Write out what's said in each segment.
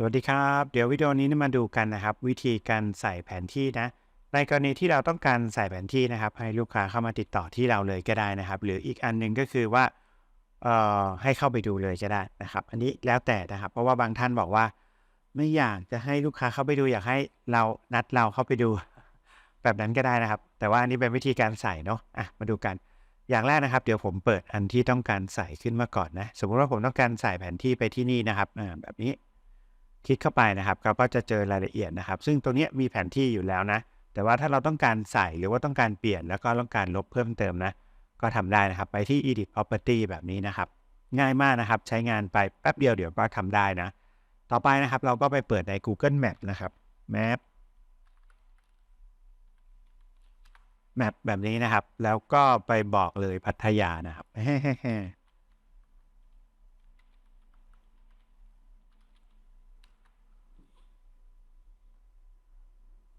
สวัสดีครับ เดี๋ยววิดีโอนี้มาดูกันนะครับ วิธีการใส่แผนที่นะ ในกรณีที่เราต้องการใส่แผนที่นะครับ ให้ลูกค้าเข้ามาติดต่อที่เราเลยก็ได้นะครับ หรืออีกอันหนึ่งก็คือว่าเอ่อให้เข้าไปดูเลยก็ได้นะครับ อันนี้แล้วแต่นะครับ เพราะว่าบางท่านบอกว่า ไม่อยากจะให้ลูกค้าเข้าไปดู อยากให้เรานัดเราเข้าไปดู แบบนั้นก็ได้นะครับ แต่ว่าอันนี้เป็นวิธีการใส่เนาะอะมาดูกัน อย่างแรกนะครับ เดี๋ยวผมเปิดอันที่ต้องการใส่ขึ้นมาก่อนนะ สมมุติว่าผมต้องการใส่แผนที่ไปที่นี่นะครับอ่าแบบนี้ คลิกเข้าไปนะครับเราก็จะเจอรายละเอียดนะครับ ซึ่งตรงนี้มีแผนที่อยู่แล้วนะ แต่ว่าถ้าเราต้องการใส่หรือว่าต้องการเปลี่ยนแล้วก็ต้องการลบเพิ่มเติมนะ ก็ทำได้นะครับไปที่ edit property แบบนี้นะครับ ง่ายมากนะครับ ใช้งานไปแป๊บเดียวเดี๋ยวก็ทำได้นะ ต่อไปนะครับเราก็ไปเปิดใน Google Map นะครับ Map Map แบบนี้นะครับ แล้วก็ไปบอกเลยพัทยานะครับ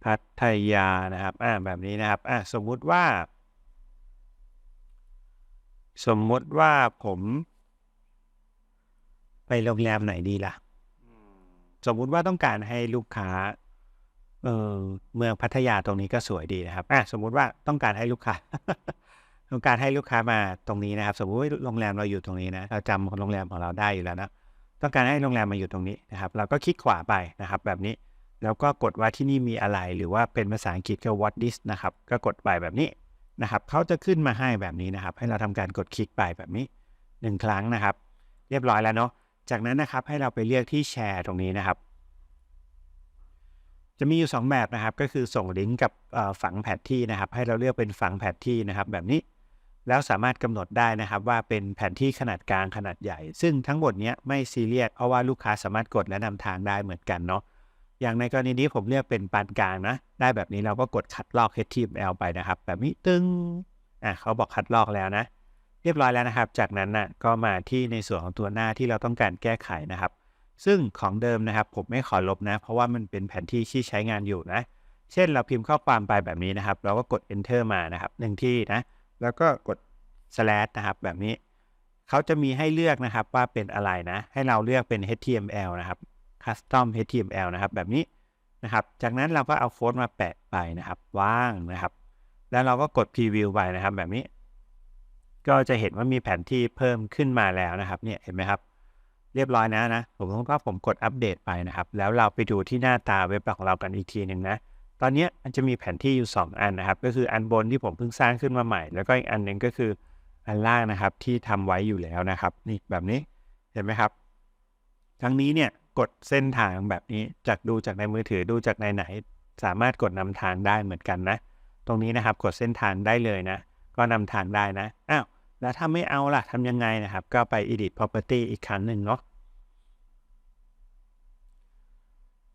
พัทยานะครับอ่าแบบนี้นะครับอ่าสมมุติว่า สมมุติว่าผม ไปโรงแรมไหนดีล่ะ สมมุติว่าต้องการให้ลูกค้า เออเมืองพัทยาตรงนี้ก็สวยดีนะครับอะสมมุติว่าต้องการให้ลูกค้าต้องการให้ลูกค้ามาตรงนี้นะครับ สมมุติว่าโรงแรมเราอยู่ตรงนี้นะเราจำโรงแรมของเราได้อยู่แล้วนะต้องการให้โรงแรมมาอยู่ตรงนี้นะครับ เราก็คลิกขวาไปนะครับ แบบนี้ แล้วก็กดว่าที่นี่มีอะไรหรือว่าเป็นภาษาอังกฤษก็ what this นะครับ ก็กดไปแบบนี้นะครับเขาจะขึ้นมาให้แบบนี้นะครับ ให้เราทำการกดคลิกไปแบบนี้หนึ่งครั้งนะครับ เรียบร้อยแล้วเนาะจากนั้นนะครับให้เราไปเลือกที่แชร์ตรงนี้นะครับ จะมีอยู่ 2 แบบนะครับ ก็คือส่งลิงก์กับฝังแผนที่นะครับ ให้เราเลือกเป็นฝังแผนที่นะครับ แบบนี้แล้วสามารถกำหนดได้นะครับว่าเป็นแผนที่ขนาดกลางขนาดใหญ่ ซึ่งทั้งหมดนี้ไม่ซีเรียสเพราะว่าลูกค้าสามารถกดและนำทางได้เหมือนกันเนาะ อย่างในกรณีนี้ผมเลือกเป็นปานกลางนะ ได้แบบนี้เราก็กดคัดลอก HTML ไปนะครับ แบบนี้ตึงอะเขาบอกคัดลอกแล้วนะ เรียบร้อยแล้วนะครับ จากนั้นนะ่ะก็มาที่ในส่วนของตัวหน้าที่เราต้องการแก้ไขนะครับ ซึ่งของเดิมนะครับ ผมไม่ขอลบนะ เพราะว่ามันเป็นแผนที่ที่ใช้งานอยู่นะ เช่นเราพิมพ์ข้อความไปแบบนี้นะครับ เราก็กด enter มานะครับหนึ่งที่นะ แล้วก็กด slash นะครับ แบบนี้เขาจะมีให้เลือกนะครับว่าเป็นอะไรนะ ให้เราเลือกเป็น HTML นะครับ custom HTML นะครับ แบบนี้นะครับ จากนั้นเราก็เอาโค้ดมาแปะไปนะครับ ว่างนะครับ แล้วเราก็กด preview ไปนะครับ แบบนี้ ก็จะเห็นว่ามีแผนที่เพิ่มขึ้นมาแล้วนะครับเนี่ยเห็นไหมครับ เรียบร้อยนะนะผมต้องว่าผมกดอัปเดตไปนะครับ แล้วเราไปดูที่หน้าตาเว็บของเรากันอีกทีหนึ่งนะตอนนี้มันจะมีแผนที่อยู่ 2 อันนะครับ ก็คืออันบนที่ผมเพิ่งสร้างขึ้นมาใหม่ แล้วก็อีกอันหนึ่งก็คืออันล่างนะครับที่ทำไว้อยู่แล้วนะครับ นี่แบบนี้เห็นไหมครับ ทั้งนี้เนี่ย กดเส้นทางแบบนี้จากดูจากในมือถือดูจากในไหน สามารถกดนำทางได้เหมือนกันนะ ตรงนี้นะครับกดเส้นทางได้เลยนะ ก็นำทางได้นะอ้าวแล้วถ้าไม่เอาล่ะทำยังไงนะครับ ก็ไป edit property อีกครั้งหนึ่งเนาะ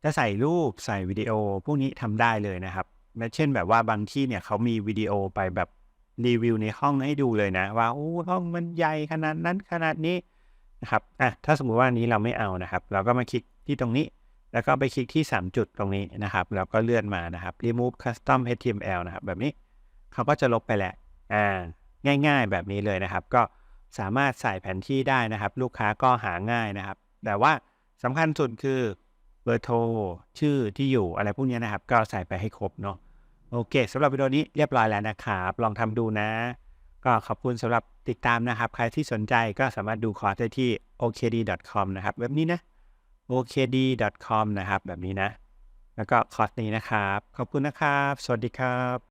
จะใส่รูปใส่วิดีโอพวกนี้ทำได้เลยนะครับเช่นแบบว่าบางที่เนี่ยเขามีวิดีโอไปแบบรีวิวในห้องให้ดูเลยนะ ว่าโอ้ห้องมันใหญ่ขนาดนั้นขนาดนี้ นะครับอะถ้าสมมุติว่านี้เราไม่เอานะครับ เราก็มาคลิกที่ตรงนี้ แล้วก็ไปคลิกที่ 3 จุดตรงนี้นะครับแล้วก็เลื่อนมานะครับ remove custom html นะครับ แบบนี้เขาก็จะลบไปแหละอ่าง่าย ๆ แบบนี้เลยนะครับ ก็สามารถใส่แผนที่ได้นะครับ ลูกค้าก็หาง่ายนะครับ แต่ว่าสำคัญสุดคือเบอร์โทรชื่อที่อยู่อะไรพวกนี้นะครับ ก็ใส่ไปให้ครบเนาะโอเคสำหรับวิดีโอนี้เรียบร้อยแล้วนะครับ ลองทำดูนะ ก็ขอบคุณสำหรับติดตามนะครับ ใครที่สนใจก็สามารถดูคอร์สได้ที่ okd.com นะครับเว็บนี้นะ okd.com นะครับ แบบนี้นะ แล้วก็คอร์สนี้นะครับ ขอบคุณนะครับ สวัสดีครับ